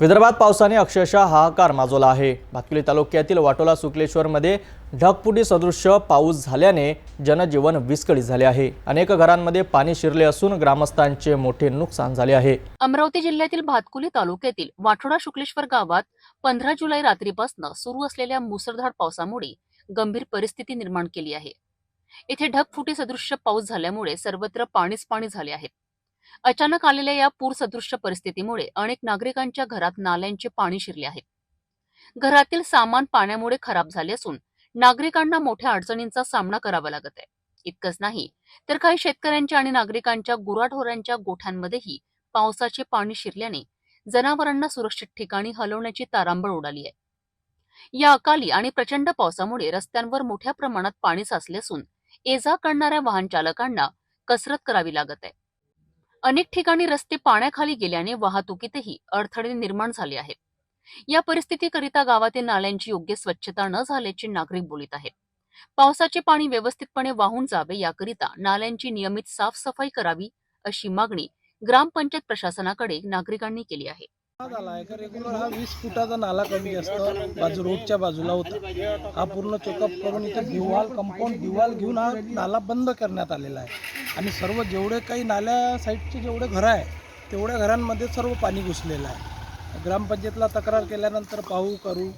विदर्भात पावसाने अक्षरशः हाहाकार माजवला आहे. भातकुली तालुक्यातील वाटोला सुकलेश्वरमध्ये ढगफुटी सदृश्य पाऊस झाल्याने जनजीवन विस्कळीत झाले आहे. अनेक घरांमध्ये पाणी शिरले असून ग्रामस्थांचे मोठे नुकसान झाले आहे. अमरावती जिल्ह्यातील भातकुली तालुक्यातील वाठोडा शुक्लेश्वर गावात पंधरा जुलै रात्रीपासून सुरू असलेल्या मुसळधार पावसामुळे गंभीर परिस्थिती निर्माण केली आहे. येथे ढगफुटी सदृश्य पाऊस झाल्यामुळे सर्वत्र पाणीच पाणी झाले आहे. अचानक आलेल्या या पूरसदृश्य परिस्थितीमुळे अनेक नागरिकांच्या घरात नाल्यांचे पाणी शिरले आहे. घरातील सामान पाण्यामुळे खराब झाले असून नागरिकांना मोठ्या अडचणींचा सामना करावा लागत आहे. इतकंच नाही तर काही शेतकऱ्यांच्या आणि नागरिकांच्या गुराढोरांच्या गोठ्यांमध्येही पावसाचे पाणी शिरल्याने जनावरांना सुरक्षित ठिकाणी हलवण्याची तारांबळ उडाली आहे. या अकाली आणि प्रचंड पावसामुळे रस्त्यांवर मोठ्या प्रमाणात पाणी साचले असून ये जा करणाऱ्या वाहन चालकांना कसरत करावी लागत आहे. अनेक ठिकाणी रस्ते पाण्याखाली गेल्याने वाहतुकीतही अडथळे निर्माण झाले आहेत. या परिस्थितीकरिता गावातील नाल्यांची योग्य स्वच्छता न झाल्याचे नागरिक बोलत आहेत. पावसाचे पाणी व्यवस्थितपणे वाहून जावे याकरिता नाल्यांची नियमित साफसफाई करावी अशी मागणी ग्रामपंचायत प्रशासनाकडे नागरिकांनी केली आहे. हा आहे. का रेग्युलर हा वीस फुटाचा नाला कमी जास्त बाजू रोडच्या बाजूला होता. हा पूर्ण चेकअप करून इथे दिवाल कंपाऊंड दिवाल घेऊन हा नाला बंद करण्यात आलेला आहे. आणि सर्व जेवढे काही नाल्या साईडचे जेवढे घरं आहे तेवढ्या घरांमध्ये सर्व पाणी घुसलेलं आहे. ग्रामपंचायतला तक्रार केल्यानंतर पाहू करू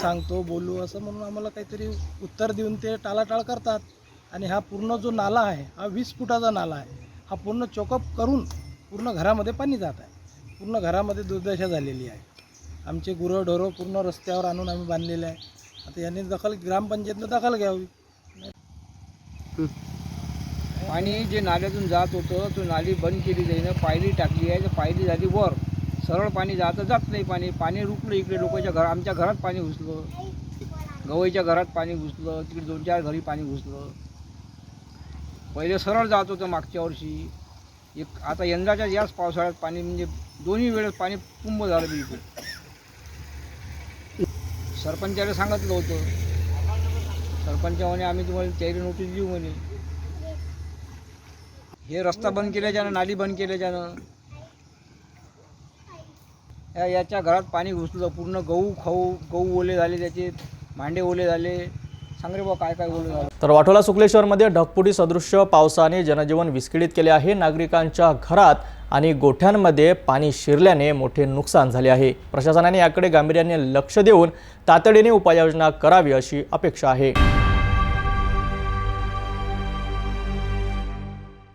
सांगतो बोलू असं म्हणून आम्हाला काहीतरी उत्तर देऊन ते टाळाटाळ करतात. आणि हा पूर्ण जो नाला आहे हा वीस फुटाचा नाला आहे हा पूर्ण चोकअप करून पूर्ण घरामध्ये पाणी जात आहे. पूर्ण घरामध्ये दुर्दशा झालेली आहे. आमचे गुरंढोरं पूर्ण रस्त्यावर आणून आम्ही बांधलेले आहे. आता यांनी दखल ग्रामपंचायतनं दखल घ्यावी. पाणी जे नाल्यातून जात होतं तो नाली बंद केली जाईन पायरी टाकली आहे. तर पायरी झाली वर. सरळ पाणी जातं जात नाही पाणी. पाणी रुकलं इकडे लोकांच्या घर आमच्या घरात पाणी घुसलं. गवईच्या घरात पाणी घुसलं. तिकडे दोन चार घरी पाणी घुसलं. पहिले सरळ जात होतं मागच्या वर्षी. एक आता यंदाच्या याच पावसाळ्यात पाणी म्हणजे दोन्ही वेळेस पाणी कुंभ झालं बिलकुल. सरपंचाला सांगितलं होतं. सरपंच म्हणे आम्ही तुम्हाला त्याची नोटीस देऊ म्हणे. हे रस्ता बंद केल्याच्यानं नाली बंद केल्याच्यानं या याच्या घरात पाणी घुसलं पूर्ण गहू खाऊ गहू ओले झाले त्याचे भांडे ओले झाले. सांग रे बा काय काय झालं? तर वाटोला सुकलेश्वरमध्ये ढगपुटी सदृश्य पावसाने जनजीवन विस्कळीत केले आहे. नागरिकांच्या घरात आणि गोठ्यांमध्ये पाणी शिरल्याने मोठे नुकसान झाले आहे. प्रशासनाने याकडे गांभीर्याने लक्ष देऊन तातडीने उपाययोजना करावी अशी अपेक्षा आहे.